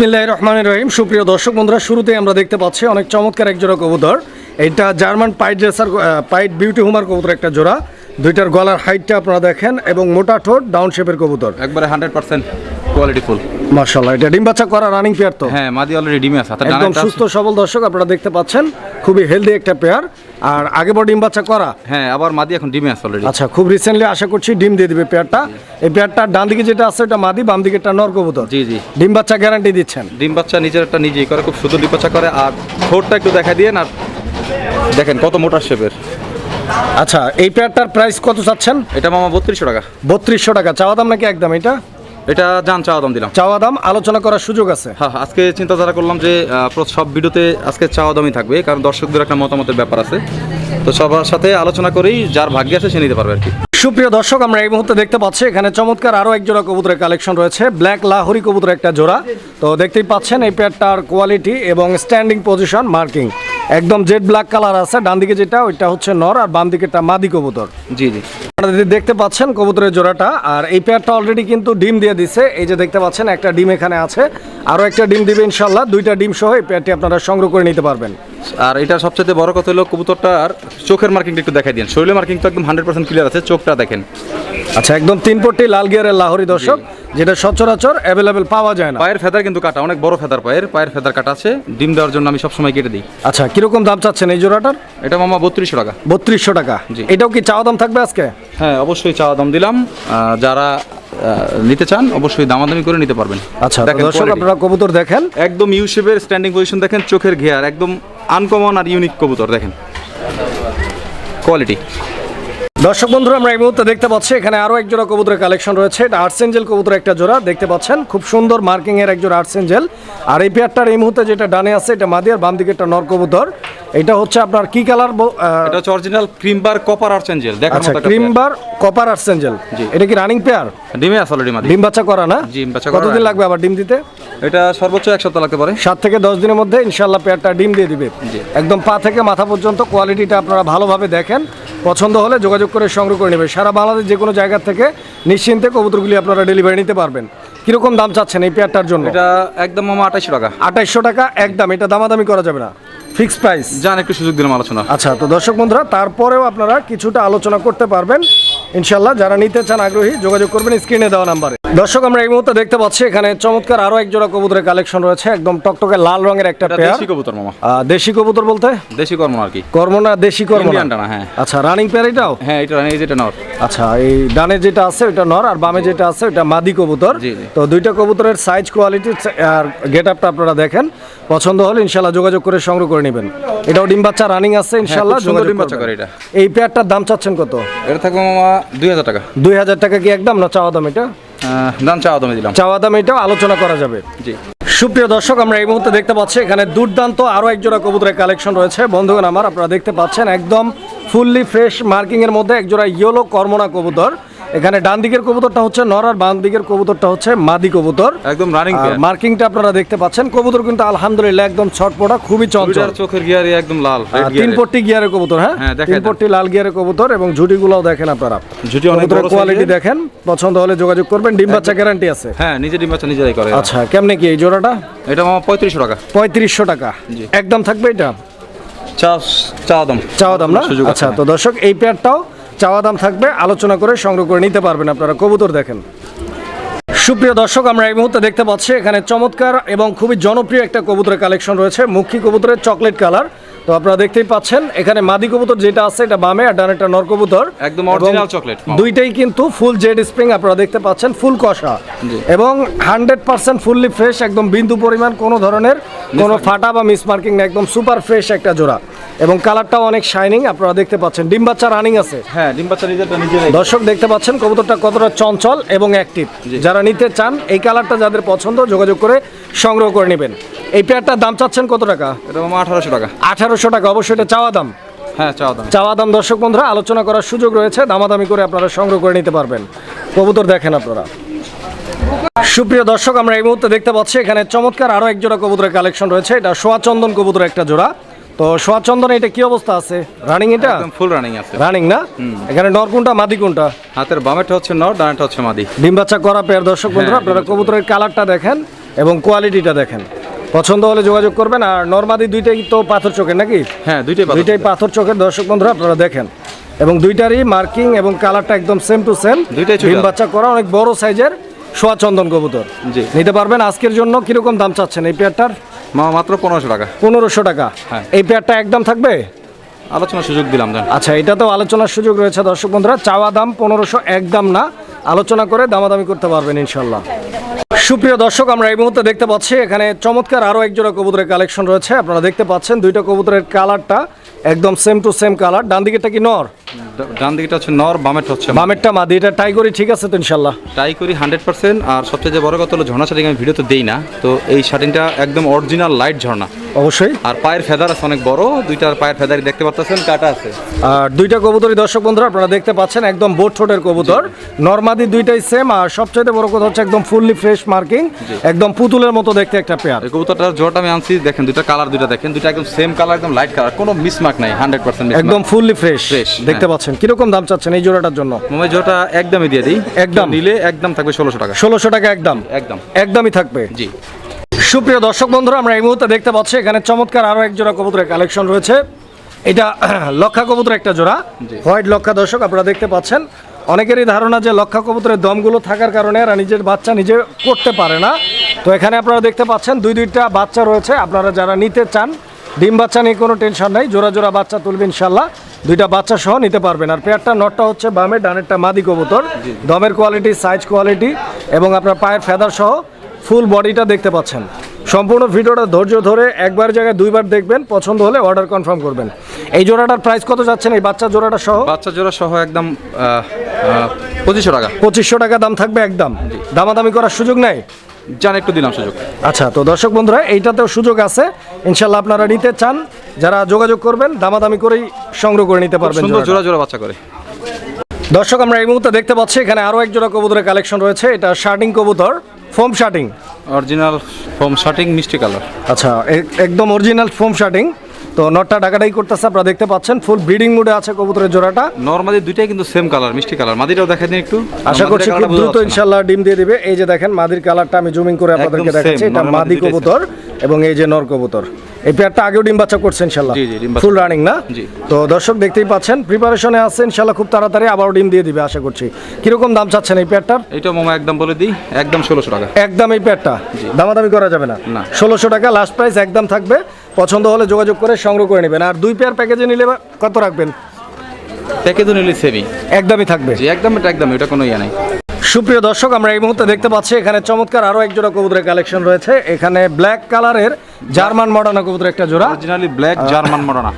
বিসমিল্লাহ রহমান রহিম। সুপ্রিয় দর্শক বন্ধুরা, শুরুতেই আমরা দেখতে পাচ্ছি অনেক চমৎকার এক জোড়া কবুতর। এটা German pint dresser pint beauty homer কবুতর একটা জোড়া। দুইটার গলার হাইটটা আপনারা দেখেন এবং মোটা ঠোঁট, ডাউন শেপের কবুতর। একবারে হান্ড্রেড পার্সেন্ট কোয়ালিটি ফুল মার্শাল্লাহ এটা ডিম বাচ্চা করা রানিং পেয়ার তো? হ্যাঁ মাদি অলরেডি ডিমে আছে একদম সুস্থ সবল দর্শক আপনারা দেখতে পাচ্ছেন খুবই হেলদি একটা পেয়ার আর আগে বড় ডিম বাচ্চা করা? হ্যাঁ আবার মাদি এখন ডিমে আছে অলরেডি আচ্ছা খুব রিসেন্টলি আশা করছি ডিম দিয়ে দিবে পেয়ারটা এই পেয়ারটার ডান দিকে যেটা আছে ওটা মাদি বাম দিকে একটা নর কবুতর। জি জি। ডিম বাচ্চা গ্যারান্টি দিচ্ছেন। ডিম বাচ্চা নিজের একটা নিজেই করে খুব সুন্দর ডিম বাচ্চা করে। আর ঠোঁটটা একটু দেখা দিয়ে আর দেখেন কত মোটা শেপের। আচ্ছা এই পেয়ারটার প্রাইস কত চাচ্ছেন? এটা মামা বত্রিশশো টাকা। বত্রিশশো টাকা চাওয়া দাম নাকি একদম এটা? এটা জান চাওয়া দাম দিলাম। চাওয়া দাম আলোচনা করার সুযোগ আছে। হ্যাঁ আজকে চিন্তাধারা করলাম যে সব ভিডিওতে আজকে চাওয়া দামই থাকবে কারণ দর্শকদের একটা মতামতের ব্যাপার আছে। তো সবার সাথে আলোচনা করেই যার ভাগ্যে আছে সে নিতে পারবে আর কি। সুপ্রিয় দর্শক আমরা এই মুহূর্তে দেখতে পাচ্ছি এখানে চমৎকার আরও এক জোড়া কবুতরের কালেকশন রয়েছে ব্ল্যাক লাহরি কবুতর একটা জোড়া। তো দেখতেই পাচ্ছেন এই পেয়ারটার কোয়ালিটি এবং স্ট্যান্ডিং পজিশন মার্কিং একদম জেড ব্ল্যাক কালার আছে ডান দিকে যেটা ওইটা হচ্ছে নর আর বাম দিকেটা মাদি কবুতর। জি জি। আপনারা যদি দেখতে পাচ্ছেন কবুতরের জোড়াটা আর এই পেয়ারটা অলরেডি কিন্তু ডিম দিয়ে দিছে এই যে দেখতে পাচ্ছেন একটা ডিম এখানে আছে আরও একটা ডিম দিবে ইনশাল্লাহ দুইটা ডিম সহ এই পেয়ারটি আপনারা সংগ্রহ করে নিতে পারবেন। আর এটা সবচেয়ে বড় কথা হলো কবুতরটার চোখের মার্কিংটা একটু দেখাই দিন। শরীরের মার্কিং তো একদম হান্ড্রেড পার্সেন্ট ক্লিয়ার আছে চোখটা দেখেন। আচ্ছা একদম তিন পট্টি লাল গিয়ারের লাহোরি দর্শক যেটা সচরাচর অ্যাভেলেবেল পাওয়া যায় না। পায়ের ফেদার কিন্তু কাটা অনেক বড় ফেদার পায়ের পায়ের ফেদার কাটা আছে ডিম দেওয়ার জন্য আমি সবসময় কেটে দিই। আচ্ছা কীরকম দাম চাচ্ছেন এই জোড়াটার? এটা মামা বত্রিশশো টাকা। বত্রিশশো টাকা। জি। এটাও কি চাওয়া দাম থাকবে আজকে? হ্যাঁ অবশ্যই চাওয়া দাম দিলাম। যারা নিতে চান অবশ্যই দামাদামি করে নিতে পারবেন। আচ্ছা দেখেন দর্শক আপনারা কবুতর দেখেন। একদম ইউ শেপের স্ট্যান্ডিং পজিশন দেখেন চোখের ঘেয়ার একদম আনকমন আর ইউনিক কবুতর দেখেন। কোয়ালিটি দর্শক বন্ধুরা আমরা এই মুহূর্তে দেখতে পাচ্ছি এখানে আরও এক জোড়া কবুতরের কালেকশন রয়েছে। এটা আর্টস এঞ্জেল কবুতর একটা জোড়া দেখতে পাচ্ছেন খুব সুন্দর মার্কিং এর এক জোড়া আর্টস এঞ্জেল আর এই পেয়ারটার এই মুহূর্তে যেটা ডানে আছে এটা মাদি আর বাম দিকে একটা নর কবুতর। এটা হচ্ছে আপনার কি কালার এটা হচ্ছে original cream bar copper arch angel দেখার আচ্ছা মতো একটা cream pair। Bar copper arch angel জি। এটা কি রানিং পেয়ার ডিমে আছে অলরেডি মাদি। ডিম বাচ্চা করা না? ডিম বাচ্চা করা কতদিন লাগবে আবার ডিম দিতে? এটা সর্বোচ্চ এক সপ্তাহ লাগতে পারে। সাত থেকে দশ দিনের মধ্যে ইনশাল্লাহ পেয়ারটা ডিম দিয়ে দিবে। একদম পা থেকে মাথা পর্যন্ত কোয়ালিটিটা আপনারা ভালোভাবে দেখেন। পছন্দ হলে যোগাযোগ করে সংগ্রহ করে নেবে। সারা বাংলাদেশ যে কোনো জায়গা থেকে নিশ্চিন্তে কবুতরগুলি আপনারা ডেলিভারি নিতে পারবেন। কীরকম দাম চাচ্ছেন এই পেয়ারটার জন্য? এটা একদম মামা আঠাইশশো টাকা। আঠাইশশো টাকা একদম। এটা দামাদামি করা যাবে না। ফিক্স প্রাইস যান একটু সুযোগ দিলাম আলোচনা। আচ্ছা তো দর্শক বন্ধুরা তারপরেও আপনারা কিছুটা আলোচনা করতে পারবেন। ইনশাল্লাহ যারা নিতে চান আগ্রহী যোগাযোগ করবেন স্ক্রিনে দেওয়া নাম্বারে। দর্শক আমরা এই মুহূর্তে দেখতে পাচ্ছি এখানে চমৎকার আরও এক জোড়া কবুতরের কালেকশন রয়েছে একদম টকটকে লাল রঙের একটা পেয়ার দেশি কবুতর মামা। দেশি কবুতর বলতে? দেশি কর্ম আর কি। কর্ম না দেশি কর্ম না? হ্যাঁ। আচ্ছা রানিং পেয়ার এটাও? হ্যাঁ এটা এই যেটা নর। আচ্ছা এই ডানে যেটা আছে ওটা নর আর বামে যেটা আছে ওটা মাদি কবুতর। তো দুইটা কবুতরের সাইজ কোয়ালিটি আর গেট আপটা আপনারা দেখেন। পছন্দ হলে ইনশাল্লাহ যোগাযোগ করে সংগ্রহ করে নেবেন। এটাও ডিম বাচ্চা রানিং আছে খুব সুন্দর যোগাযোগ ডিম বাচ্চা। করে এটা। এই পেয়ারটার দাম চাচ্ছেন কত? এটা থাকবে মামা দুই হাজার টাকা। দুই হাজার টাকা কি একদম না চাওয়া দাম এটা? দাম চাওয়া দামে দিলাম। চাওয়া দাম এটাও আলোচনা করা যাবে। জি। সুপ্রিয় দর্শক আমরা এই মুহূর্তে দেখতে পাচ্ছি এখানে দুর্দান্ত আরও একজোড়া কবুতরের কালেকশন রয়েছে। বন্ধুগণ আমার আপনারা দেখতে পাচ্ছেন একদম ফুললি ফ্রেশ মার্কিং এর মধ্যে একজোড়া ইয়েলো কর্মনা কবুতর। এখানে ডান দিকের কবুতরটা হচ্ছে নর আর বাম দিকের কবুতরটা হচ্ছে মাদি কবুতর। একদম রানিং মার্কিংটা আপনারা দেখতে পাচ্ছেন। কবুতর কিন্তু আলহামদুলিল্লাহ একদম ছটপটা খুবই চঞ্চল। চোখের গিয়ার একদম লাল তিন পট্টি গিয়ারের কবুতর হ্যাঁ? হ্যাঁ, তিন পট্টি লাল গিয়ারের কবুতর এবং ঝুটিগুলোও দেখেন আপনারা। ঝুঁটি অনেক বড় কোয়ালিটি দেখেন। পছন্দ হলে যোগাযোগ করবেন। ডিম বাচ্চা গ্যারান্টি আছে। হ্যাঁ নিজে ডিম বাচ্চা নিজেরাই করে। আচ্ছা কেমনে কি এই জোড়াটা? এটা মামা পঁয়ত্রিশশো টাকা। পঁয়ত্রিশশো টাকা। একদম থাকবে এটা? চা চাওয়া দাম। চাওয়া দাম না? আচ্ছা। তো দর্শক এই পেয়ারটাও চাওয়া দাম থাকবে আলোচনা করে সংগ্রহ করে নিতে পারবেন আপনারা। কবুতর দেখেন। সুপ্রিয় দর্শক আমরা এই মুহূর্তে দেখতে পাচ্ছি এখানে চমৎকার এবং খুবই জনপ্রিয় একটা কবুতরের কালেকশন রয়েছে মুখী কবুতরের চকলেট কালার। তো আপনারা দেখতেই পাচ্ছেন এখানে মাদি কবুতর যেটা আছে এটা বামে আর ডান একটা নর কবুতর। একদম original chocolate। দুইটাই কিন্তু ফুল জেড স্প্রিং আপনারা দেখতে পাচ্ছেন ফুল কষা। এবং হান্ড্রেড পার্সেন্ট ফুললি ফ্রেশ একদম বিন্দু পরিমাণ কোনো ধরনের কোনো ফাটা বা মিস মার্কিং না একদম সুপার ফ্রেশ একটা জোড়া। এবং কালারটাও অনেক শাইনিং আপনারা দেখতে পাচ্ছেন। ডিম বাচ্চা রানিং আছে। হ্যাঁ ডিম বাচ্চা নিজেরাই দর্শক দেখতে পাচ্ছেন কবুতরটা কতটা চঞ্চল এবং অ্যাক্টিভ যারা নিতে চান এই কালারটা যাদের পছন্দ যোগাযোগ করে সংগ্রহ করে নেবেন। এই পেয়ারটার দাম চাচ্ছেন কত টাকা? এটা মামা আঠারোশো টাকা। আঠারোশো টাকা অবশ্যই এটা চাওয়া দাম। হ্যাঁ চাওয়া দাম। চাওয়া দাম দর্শক বন্ধুরা আলোচনা করার সুযোগ রয়েছে দামাদামি করে আপনারা সংগ্রহ করে নিতে পারবেন। কবুতর দেখেন আপনারা। সুপ্রিয় দর্শক আমরা এই মুহূর্তে দেখতে পাচ্ছি এখানে চমৎকার আরও এক জোড়া কবুতরের কালেকশন রয়েছে। এটা সোয়াচন্দন কবুতর একটা জোড়া। তো সোয়াচন্দন এটা কি অবস্থা আছে? রানিং এটা? একদম ফুল রানিং আছে। রানিং না? এখানে নর কোনটা মাদি কোনটা? হাতের বামেটা হচ্ছে নর ডানাটা হচ্ছে মাদি। ডিম বাচ্চা করা পেয়ার দর্শক বন্ধুরা হ্যাঁ, আপনারা কবুতরের কালারটা দেখেন এবং কোয়ালিটিটা দেখেন। পছন্দ হলে যোগাযোগ করবেন আর নর্মাদি দুইটাই তো পাথর চোখের নাকি? হ্যাঁ দুইটাই দুইটাই পাথর চোখের দর্শক বন্ধুরা আপনারা দেখেন। এবং দুইটারই মার্কিং এবং কালারটা একদম সেম টু সেম দুইটাই। ডিম বাচ্চা করা অনেক বড় সাইজের সোয়া চন্দন কবুতর। জি। নিতে পারবেন আজকের জন্য কীরকম দাম চাচ্ছেন এই পেয়ারটার মামা মাত্র পনেরোশো টাকা। পনেরোশো টাকা। হ্যাঁ। এই পেয়ারটা একদম থাকবে? আলোচনার সুযোগ দিলাম আচ্ছা এটা তো আলোচনার সুযোগ রয়েছে দর্শক বন্ধুরা। চাওয়া দাম পনেরোশো একদম না। আলোচনা করে দামাদামি করতে পারবেন ইনশাল্লাহ। সুপ্রিয় দর্শক আমরা এই মুহূর্তে দেখতে পাচ্ছি এখানে চমৎকার আরও একজোড়া কবুতরের কালেকশন রয়েছে। আপনারা দেখতে পাচ্ছেন দুইটা কবুতরের কালারটা একদম সেম টু সেম কালার ডান দিকেটা কি নর? ডান দিকেটা হচ্ছে নর বামেরটা হচ্ছে বামেরটা মাদি। এটা টাই করি ঠিক আছে তো ইনশাল্লাহ টাই করি হান্ড্রেড পার্সেন্ট আর সবচেয়ে যে বড় কথা হলো ঝর্ণা শাটিং আমি ভিডিও তো দিই না। তো এই শাটিংটা একদম অরিজিনাল লাইট ঝর্ণা। অবশ্যই। আর পায়ের ফেদার আছে অনেক বড় দুইটার পায়ের ফেদারই দেখতে পাচ্ছেন কাটা আছে। আর দুইটা কবুতরই দর্শক বন্ধুরা আপনারা দেখতে পাচ্ছেন একদম বোট ঠোঁটের কবুতর। নর্মাদি দুইটাই সেম আর সবচেয়ে বড় কথা হচ্ছে একদম ফুললি ফ্রেশ মার্কিং একদম পুতুলের মতো দেখতে একটা পেয়ার এই কবুতরটার জোড়াটা আমি আনছি দেখেন দুইটা কালার দুইটা দেখেন দুইটা একদম সেম কালার একদম লাইট কালার কোনো মিসমার্ক নাই হান্ড্রেড পার্সেন্ট একদম ফুললি ফ্রেশ Fresh, দেখতে হ্যাঁ। পাচ্ছেন। কীরকম দাম চাচ্ছেন এই জোড়াটার জন্য? মোবাইল জোড়াটা একদমই দিয়ে দিই। একদম? নিলে একদম থাকবে ষোলোশো টাকা। ষোলোশো টাকা একদম। একদম। একদমই থাকবে। জি। সুপ্রিয় দর্শক বন্ধুরা আমরা এই মুহূর্তে দেখতে পাচ্ছি এখানে চমৎকার আরও এক জোড়া কবুতরের কালেকশন রয়েছে। এটা লক্ষা কবুতর একটা জোড়া হোয়াইট লক্ষা দর্শক আপনারা দেখতে পাচ্ছেন। অনেকেরই ধারণা যে লক্ষা কবুতরের দমগুলো থাকার কারণে এরা নিজের বাচ্চা নিজে করতে পারে না। তো এখানে আপনারা দেখতে পাচ্ছেন দুই দুইটা বাচ্চা রয়েছে। আপনারা যারা নিতে চান ডিম বাচ্চা নিয়ে কোনো টেনশন নাই জোড়া জোড়া বাচ্চা তুলবে ইনশাল্লাহ দুইটা বাচ্চা সহ নিতে পারবেন। আর পেয়ারটা নটটা হচ্ছে বামে ডানেরটা মাদি কবুতর। দমের কোয়ালিটি সাইজ কোয়ালিটি এবং আপনার পায়ের ফেদার সহ ফুল বডিটা দেখতে পাচ্ছেন। সম্পূর্ণ ভিডিওটা ধৈর্য ধরে একবার জায়গায় দুইবার দেখবেন পছন্দ হলে অর্ডার কনফার্ম করবেন। এই জোড়াটার প্রাইস কত যাচ্ছেন? এই বাচ্চা জোড়াটা সহ? বাচ্চা জোড়া সহ একদম পঁচিশশো টাকা। পঁচিশশো টাকা দাম থাকবে একদম। দামাদামি করার সুযোগ নেই? জান একটু দিলাম সুযোগ। আচ্ছা তো দর্শক বন্ধুরা এইটাতেও সুযোগ আছে। ইনশাল্লাহ আপনারা নিতে চান যারা যোগাযোগ করবেন দামাদামি করেই সংগ্রহ করে নিতে পারবেন জোড়া জোড়া বাচ্চা করে। দর্শক আমরা এই মুহূর্তে দেখতে পাচ্ছি এখানে আরও এক জোড়া কবুতরের কালেকশন রয়েছে। এটা শার্টিং কবুতর ফোম শার্টিং অরিজিনাল ফোম শার্টিং মিষ্টি কালার। আচ্ছা একদম অরিজিনাল ফোম শার্টিং তো নটটা ডাকাটাই করতেছে আপনারা দেখতে পাচ্ছেন ফুল ব্রিডিং মুডে আছে কবুতরের জোড়াটা। নর্মালি দুইটাই কিন্তু সেম কালার মিষ্টি কালার মাদিটাও দিন একটু। আশা করছি খুব দ্রুত। ইনশাল্লাহ ডিম দিয়ে দিবে। এই যে দেখেন মাদির কালারটা আমি জুমিং করে আপনাদেরকে দেখাচ্ছি। এটা মাদি কবুতর এবং এই যে নর কবুতর। এই পেয়ারটা আগেও ডিম বাচ্চা করছে ইনশাল্লাহ জি, জি, ডিম ফুল রানিং না? জি। তো দর্শক দেখতেই পাচ্ছেন প্রিপারেশনে আছে ইনশাল্লাহ খুব তাড়াতাড়ি আবারও ডিম দিয়ে দিবে আশা করছি। কীরকম দাম চাচ্ছেন এই পেয়ারটার এইটা মামা একদম বলে দিই একদম ষোলোশো টাকা। একদম এই পেয়ারটা দামাদামি করা যাবে না। না। ষোলোশো টাকা লাস্ট প্রাইস একদম থাকবে। পছন্দ হলে যোগাযোগ করে সংগ্রহ করে নেবেন। আর দুই পেয়ার প্যাকেজে নিলে কত রাখবেন? প্যাকেজ নিলে সেমি একদমই থাকবে। জি একদম এটা একদম এটা কোনো ইয়ে নাই। সুপ্রিয় দর্শক আমরা এই মুহূর্তে দেখতে পাচ্ছি এখানে চমৎকার আরও একজোড়া কবুতরের কালেকশন রয়েছে। এখানে ব্ল্যাক কালারের জার্মান মডার্না কবুতর একটা জোড়া। অরিজিনালি ব্ল্যাক জার্মান মডানা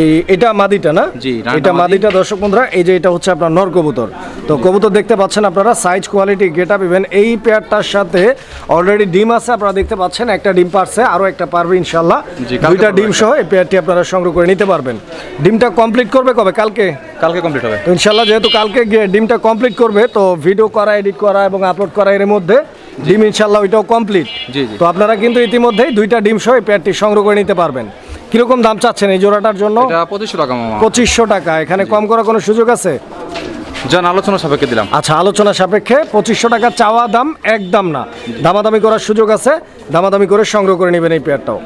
এই এটা মাদিটা না? জি, এটা মাদিটা দর্শক বন্ধুরা এই যে এটা হচ্ছে আপনার নর কবুতর। তো কবুতর দেখতে পাচ্ছেন আপনারা size quality get up even এই পেয়ারটার সাথে অলরেডি ডিম আছে আপনারা দেখতে পাচ্ছেন একটা ডিম পারছে আরও একটা পারবে ইনশাল্লাহ দুইটা ডিম সহ এই পেয়ারটি আপনারা সংগ্রহ করে নিতে পারবেন। ডিমটা কমপ্লিট করবে কবে? কালকে? কালকে কমপ্লিট হবে। ইনশাল্লাহ যেহেতু কালকে ডিমটা কমপ্লিট করবে তো ভিডিও করা এডিট করা এবং আপলোড করা এর মধ্যে ডিম ইনশাল্লাহ ওইটাও কমপ্লিট জি, জি। তো আপনারা কিন্তু ইতিমধ্যেই দুইটা ডিম সহ এই পেয়ারটি সংগ্রহ করে নিতে পারবেন। কীরকম দাম চাচ্ছেন এই জোড়াটার জন্য? পঁচিশশো টাকা পঁচিশশো টাকা। এখানে কম করার কোনো সুযোগ আছে? যান আলোচনা সাপেক্ষে দিলাম। আচ্ছা আলোচনা সাপেক্ষে পঁচিশশো টাকা চাওয়া দাম একদম না। দামাদামি করার সুযোগ আছে। দামাদামি করে সংগ্রহ করে নেবেন এই পেয়ারটাও।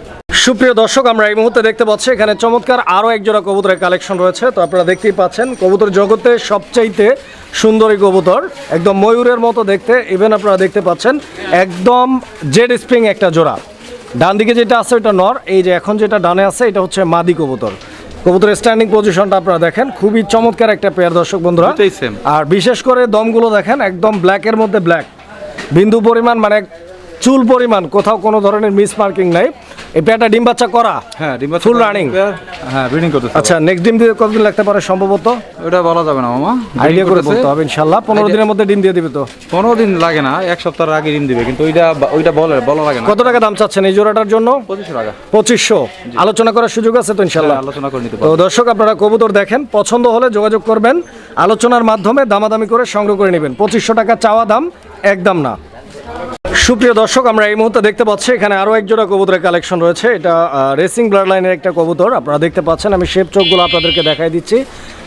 সুপ্রিয় দর্শক আমরা এই মুহূর্তে দেখতে পাচ্ছি এখানে চমৎকার আরও এক জোড়া কবুতরের কালেকশন রয়েছে। তো আপনারা দেখতেই পাচ্ছেন কবুতর জগতে সবচাইতে সুন্দরী কবুতর একদম ময়ূরের মতো দেখতে। ইভেন আপনারা দেখতে পাচ্ছেন একদম জেড স্প্রিং একটা জোড়া। ডান দিকে যেটা আছে ওটা নর। এই যে এখন যেটা ডানে আছে এটা হচ্ছে মাদি কবুতর। কবুতরের স্ট্যান্ডিং পজিশনটা আপনারা দেখেন খুবই চমৎকার একটা পেয়ার দর্শক বন্ধুরা। আর বিশেষ করে দমগুলো দেখেন একদম ব্ল্যাকের মধ্যে ব্ল্যাক বিন্দু পরিমাণ মানে চুল পরিমাণ কোথাও কোনো ধরনের মিস মার্কিং নাই। এই পেয়ারটা ডিম বাচ্চা করা? হ্যাঁ ডিম Full running? হ্যাঁ ব্রিডিং করতেছে। আচ্ছা নেক্সট ডিম দিয়ে কতদিন লাগতে পারে সম্ভবত? ওটা বলা যাবে না মামা। আইডিয়া করে বলতে হবে ইনশাল্লাহ পনেরো দিনের মধ্যে ডিম দিয়ে দিবে তো? পনেরো দিন লাগে না এক সপ্তাহ আগে ডিম দিবে কিন্তু ওইটা ওইটা বলে বলা লাগে না। কত টাকা দাম চাচ্ছেন এই জোড়াটার জন্য? পঁচিশশো টাকা। পঁচিশশো। আলোচনা করার সুযোগ আছে তো ইনশাল্লাহ হ্যাঁ, আলোচনা করে নিতে তো দর্শক আপনারা কবুতর দেখেন পছন্দ হলে যোগাযোগ করবেন। আলোচনার মাধ্যমে দামাদামি করে সংগ্রহ করে নেবেন। পঁচিশশো টাকা চাওয়া দাম একদম না। সুপ্রিয় দর্শক আমরা এই মুহূর্তে দেখতে পাচ্ছি এখানে আরও এক জোড়া কবুতরের কালেকশন রয়েছে। এটা রেসিং ব্লাড লাইনের একটা কবুতর আপনারা দেখতে পাচ্ছেন। আমি শেপ চোখগুলো আপনাদেরকে দেখাই দিচ্ছি।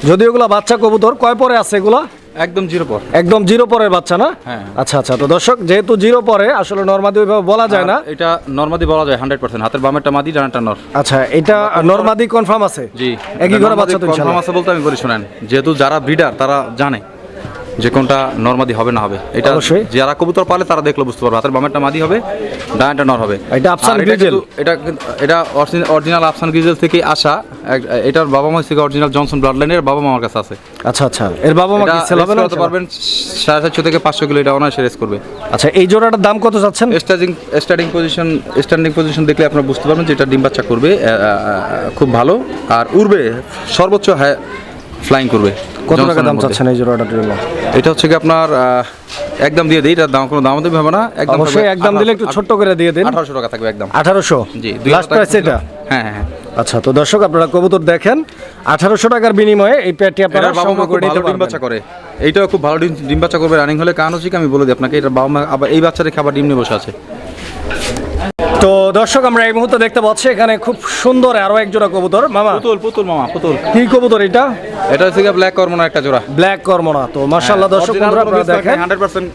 যদি ওগুলো বাচ্চা কবুতর কয় পরে আছে এগুলা? একদম জিরো পর। একদম জিরো পরের বাচ্চা না? হ্যাঁ। আচ্ছা আচ্ছা। তো দর্শক যেহেতু জিরো পরে আসলে নর্মাদি ওইভাবে বলা যায় না। এটা নর্মাদি বলা যায় হান্ড্রেড পার্সেন্ট। হাতের বামেরটা মাদি ডানাটা নর। আচ্ছা এটা নর্মাদি কনফার্ম আছে? জি। একই ঘরে বাচ্চা তো কনফার্ম আছে বলতে আমি বলি শোনেন যেহেতু যারা ব্রিডার তারা জানে। যে কোনটা নর্মাদি হবে না হবে। এটা অবশ্যই। যারা কবুতর পালে তারা দেখলে বুঝতে পারবে। হাতের বামেরটা মাদি হবে ডানাটা নর হবে। এটা আফসান গ্রিজেল। এটা এটা অরিজিনাল আফসান গ্রিজেল থেকে আসা এটার বাবা মা থেকে অরিজিনাল জনসন ব্লাড লাইনের বাবা মা আমার কাছে আছে। আচ্ছা আচ্ছা। এর বাবা মা কি সেল হবে না পারবেন সাড়ে চারশো থেকে পাঁচশো কিলো এটা অনায়াসে রেস করবে। আচ্ছা এই জোড়াটার দাম কত চাচ্ছেন starting starting position standing position দেখলে আপনারা বুঝতে পারবেন যে এটা ডিম বাচ্চা করবে খুব ভালো। আর উড়বে সর্বোচ্চ হাই ফ্লাইং করবে। কত টাকা দাম চাচ্ছেন এই জোড়াটার জন্য এটা হচ্ছে কি আপনার একদম দিয়ে দিই এটার দাম কোনো দাম দেবে হবে না একদম অবশ্যই একদম দিলে একটু ছোট্ট করে দিয়ে দিন। আঠারোশো টাকা থাকবে একদম আঠারোশো? জি দুই লাস্ট প্রাইস এটা? হ্যাঁ হ্যাঁ হ্যাঁ। আচ্ছা তো দর্শক আপনারা কবুতর দেখেন আঠারোশো টাকার বিনিময়ে এই প্যাটটি আপনারা বাবা মা করে ডিম বাচ্চা করে। এইটাও খুব ভালো ডিম বাচ্চা করবে রানিং হলে কারণ হচ্ছে কি আমি বলে দিই আপনাকে এটা বাবা মা আবার এই বাচ্চা খাবার ডিম নিয়ে বসে আছে। দর্শক আমরা এই মুহূর্তে দেখতে পাচ্ছি এখানে খুব সুন্দর আরও এক জোড়া কবুতর। মামা? পুতুল পুতুল মামা পুতুল। কি কবুতর এটা? এটা হচ্ছে ব্ল্যাক কর্মনা একটা জোড়া। ব্ল্যাক কর্মনা তো মাশাআল্লাহ দর্শক বন্ধুরা আপনারা দেখেন। হান্ড্রেড পার্সেন্ট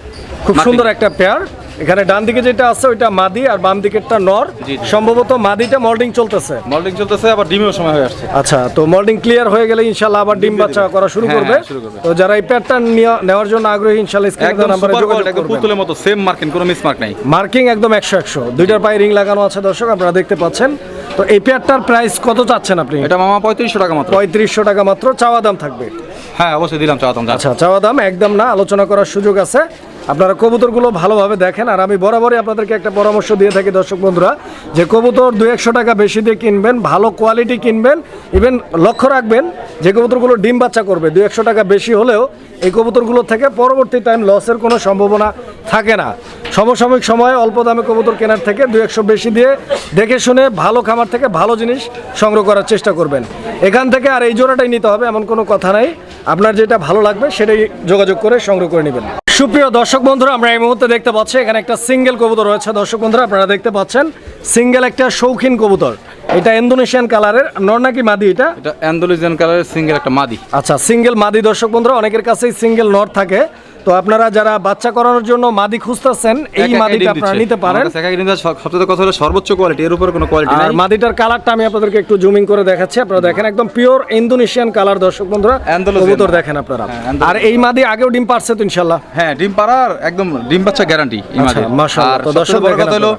খুব সুন্দর একটা পেয়ার এখানে ডান দিকে যেটা আছে ওইটা মাদি আর বাম দিকেরটা নর। সম্ভবত মাদিটা মল্ডিং চলতেছে। মল্ডিং চলতেছে আবার ডিমেও সময় হয়ে আসছে। আচ্ছা তো মল্ডিং ক্লিয়ার হয়ে গেলে ইনশাল্লাহ আবার ডিম বাচ্চা করা শুরু হ্যাঁ, করবে। হ্যাঁ, শুরু করবে। তো যারা এই প্যাডটা নেওয়ার জন্য আগ্রহী ইনশাল্লাহ স্ক্রিনে একদম নাম্বারে যোগাযোগ করবেন। পুতুলের মতো সেম মার্কিং কোনো মিস মার্ক নাই। মার্কিং একদম একশো একশো। দুইটার পায়ে রিং লাগানো আছে দর্শক আপনারা দেখতে পাচ্ছেন। তো এই পেয়ারটার প্রাইস কত চাচ্ছেন আপনি? এটা মামা পঁয়ত্রিশশো টাকা মাত্র। পঁয়ত্রিশশো টাকা মাত্র চাওয়া দাম থাকবে। হ্যাঁ অবশ্যই দিলাম চাওয়াতাম দাম আচ্ছা চাওয়া দাম একদম না আলোচনা করার সুযোগ আছে। আপনারা কবুতরগুলো ভালোভাবে দেখেন, আর আমি বরাবরই আপনাদেরকে একটা পরামর্শ দিয়ে থাকি দর্শক বন্ধুরা, যে কবুতর দু একশো টাকা বেশি দিয়ে কিনবেন, ভালো কোয়ালিটি কিনবেন ইভেন লক্ষ্য রাখবেন যে কবুতরগুলো ডিম বাচ্চা করবে দু একশো টাকা বেশি হলেও এই কবুতরগুলো থেকে পরবর্তী টাইম লসের কোনো সম্ভাবনা থাকে না। সমসাময়িক সময়ে অল্প দামে কবুতর কেনার থেকে দু একশো বেশি দিয়ে দেখে শুনে ভালো খামার থেকে ভালো জিনিস সংগ্রহ করার চেষ্টা করবেন। এখান থেকে আর এই জোড়াটাই নিতে হবে, এমন কোনো কথা নাই। আপনার যেটা ভালো লাগবে সেটাই যোগাযোগ করে সংগ্রহ করে নেবেন। সুপ্রিয় দর্শক বন্ধুরা আমরা এই মুহূর্তে দেখতে পাচ্ছি এখানে একটা সিঙ্গেল কবুতর রয়েছে। দর্শক বন্ধুরা আপনারা দেখতে পাচ্ছেন সিঙ্গেল একটা শৌখিন কবুতর। এটা ইন্দোনেশিয়ান কালারের নর নাকি মাদি এটা? এটা ইন্দোনেশিয়ান কালারের সিঙ্গেল একটা মাদি। আচ্ছা সিঙ্গেল মাদি দর্শক বন্ধুরা অনেকের কাছেই সিঙ্গেল নর থাকে। তো আপনারা যারা বাচ্চা করানোর জন্য মাদি খুঁজতেছেন এই মাদিটা আপনারা নিতে পারেন। সবচেয়ে কথা হলো সর্বোচ্চ কোয়ালিটি এর উপর কোনো কোয়ালিটি আর মাদিটার কালারটা আমি আপনাদেরকে একটু জুমিং করে দেখাচ্ছি। আপনারা দেখেন একদম পিওর ইন্দোনেশিয়ান কালার দর্শক বন্ধুরা। কবুতর দেখেন আপনারা। হ্যাঁ, আর এই মাদি আগেও ডিম পারছে তো ইনশাল্লাহ। হ্যাঁ ডিম পারার একদম ডিম বাচ্চা গ্যারান্টি এই মাদি মাশাআল্লাহ। তো দর্শক কথা হলো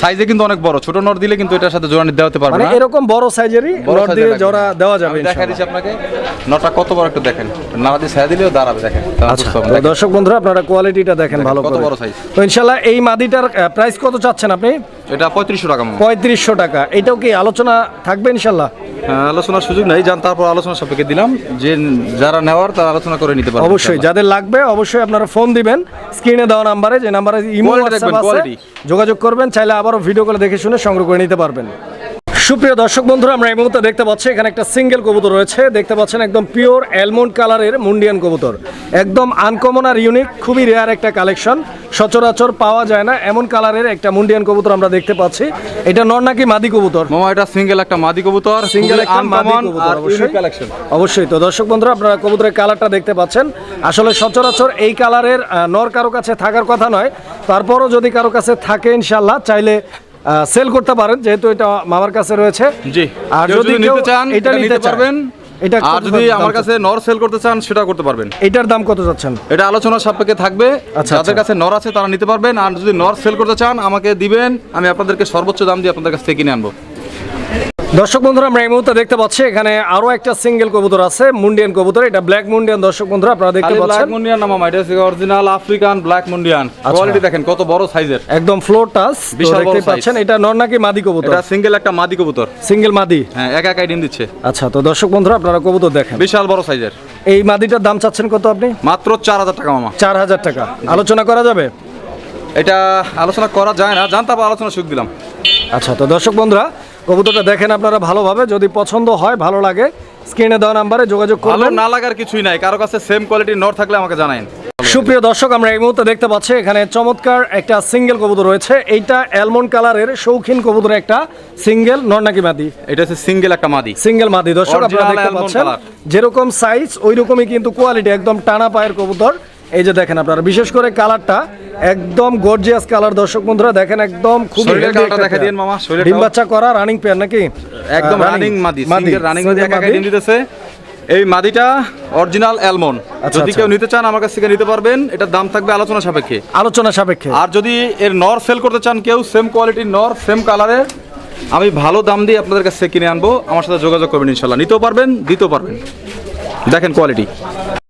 সাইজে কিন্তু অনেক বড় ছোট নর দিলে কিন্তু এটার সাথে জোড়া দেওয়াতে পারবে মানে না। এরকম বড় সাইজেরই নর দিয়ে জোড়া দেওয়া যাবে দেখা। দিচ্ছি আপনাকে। নটা কত বড় একটু দেখেন। নাড়া দিয়ে ছায়া দিলেও দাঁড়াবে দেখেন। আচ্ছা। দর্শক বন্ধুরা আপনারা কোয়ালিটিটা দেখেন ভালো কত বড় সাইজ তো ইনশাআল্লাহ এই মাদিটার প্রাইস কত চাচ্ছেন আপনি? এটা পঁয়ত্রিশশো টাকা পঁয়ত্রিশশো টাকা। এটাও কি আলোচনা থাকবে ইনশাল্লাহ? হ্যাঁ, আলোচনার সুযোগ নেই। যান তারপর আলোচনা সাপেক্ষে দিলাম। যে যারা নেওয়ার তারা আলোচনা করে নিতে পারবে অবশ্যই যাদের লাগবে অবশ্যই আপনারা ফোন দিবেন। স্ক্রিনে দেওয়া নাম্বারে যে নাম্বারে ইমেল যোগাযোগ করবেন চাইলে আবারও ভিডিও কলে দেখে শুনে সংগ্রহ করে নিতে পারবেন। সুপ্রিয় দর্শক বন্ধুরা আমরা এই মুহূর্তে দেখতে পাচ্ছি এখানে একটা সিঙ্গেল কবুতর রয়েছে। দেখতে পাচ্ছেন একদম পিওর অ্যালমন্ড কালারের মুন্ডিয়ান কবুতর। একদম আনকমন আর ইউনিক খুবই রেয়ার একটা কালেকশন। সচরাচর পাওয়া যায় না এমন কালারের একটা মুন্ডিয়ান কবুতর আমরা দেখতে পাচ্ছি। এটা নর নাকি মাদি কবুতর? মামা এটা সিঙ্গেল একটা মাদি কবুতর সিঙ্গেল একটা মাদি কবুতর অবশ্যই। collection। অবশ্যই। তো দর্শক বন্ধুরা আপনারা কবুতরের কালারটা দেখতে পাচ্ছেন। আসলে সচরাচর এই কালারের নর কারও কাছে থাকার কথা নয়। তারপরও যদি কারও কাছে থাকে ইনশাল্লাহ চাইলে সেল করতে পারেন যেহেতু এটা মামার কাছে রয়েছে। জি। আর যদি নিতে চান এটা নিতে পারবেন। এটা আর যদি আমার কাছে নর সেল করতে চান সেটা করতে পারবেন। এটার দাম কত যাচ্ছেন এটা আলোচনা সাপেক্ষে থাকবে। আচ্ছা, যাদের কাছে নর আছে তারা নিতে পারবেন। আর যদি নর সেল করতে চান আমাকে দিবেন আমি আপনাদেরকে সর্বোচ্চ দাম দিয়ে আপনাদের কাছ থেকে কিনে আনব। দর্শক বন্ধুরা আমরা এই মুহূর্তে দেখতে পাচ্ছি এখানে আরও একটা সিঙ্গেল কবুতর আছে মুন্ডিয়ান কবুতর। এটা ব্ল্যাক মুন্ডিয়ান দর্শক বন্ধুরা আপনারা দেখতে পাচ্ছেন। ব্ল্যাক মুন্ডিয়ান না মামা এটা অরিজিনাল আফ্রিকান ব্ল্যাক মুন্ডিয়ান। কোয়ালিটি দেখেন কত বড় সাইজের একদম ফ্লোর টাচ বিশাল দেখতে পাচ্ছেন এটা নর নাকি মাদি কবুতর? এটা সিঙ্গেল একটা মাদি কবুতর। সিঙ্গেল মাদি? হ্যাঁ একা একাই ডিম দিচ্ছে। আচ্ছা তো দর্শক বন্ধুরা আপনারা কবুতর দেখেন। বিশাল বড় সাইজের এই মাদিটার দাম চাচ্ছেন কত আপনি? মাত্র চার হাজার টাকা মামা। চার হাজার টাকা। আলোচনা করা যাবে? এটা আলোচনা করা যায় না জানতে আলোচনা সুখ দিলাম। আচ্ছা তো দর্শক বন্ধুরা কবুতরটা দেখেন আপনারা ভালোভাবে যদি পছন্দ হয় ভালো লাগে স্ক্রিনে দেওয়া নাম্বারে যোগাযোগ করবেন। না লাগার কিছুই নাই কারও কাছে সেম কোয়ালিটির নর থাকলে আমাকে জানাইন। সুপ্রিয় দর্শক আমরা এই মুহূর্তে দেখতে পাচ্ছি এখানে চমৎকার একটা সিঙ্গেল কবুতর রয়েছে। এইটা অ্যালমন্ড কালারের শৌখিন কবুতর একটা সিঙ্গেল নর নাকি মাদি? এটা হচ্ছে সিঙ্গেল একটা মাদি। সিঙ্গেল মাদি। দর্শক আপনারা দেখতে পাচ্ছেন যেরকম সাইজ ওই রকমই কিন্তু কোয়ালিটি একদম টানা পায়ের কবুতর। এই যে দেখেন আপনারা বিশেষ করে কালারটা একদম গর্জিয়াস কালার দর্শক বন্ধুরা দেখেন একদম খুব দেখা মামা, ডিম বাচ্চা করা রানিং পেয়ার নাকি? একদম রানিং মাদি রানিং মাদি একা ডিম দিতেছে। এই মাদিটা অরিজিনাল আচ্ছা, যদি আচ্ছা। কেউ নিতে চান আমার কাছ থেকে নিতে পারবেন। এটার দাম থাকবে আলোচনা সাপেক্ষে। আলোচনা সাপেক্ষে। আর যদি এর নর সেল করতে চান কেউ সেম কোয়ালিটির নর সেম কালারের আমি ভালো দাম দিয়ে আপনাদের কাছে কিনে আনব। আমার সাথে যোগাযোগ করবেন ইনশাল্লাহ। নিতেও পারবেন দিতেও পারবেন। দেখেন কোয়ালিটি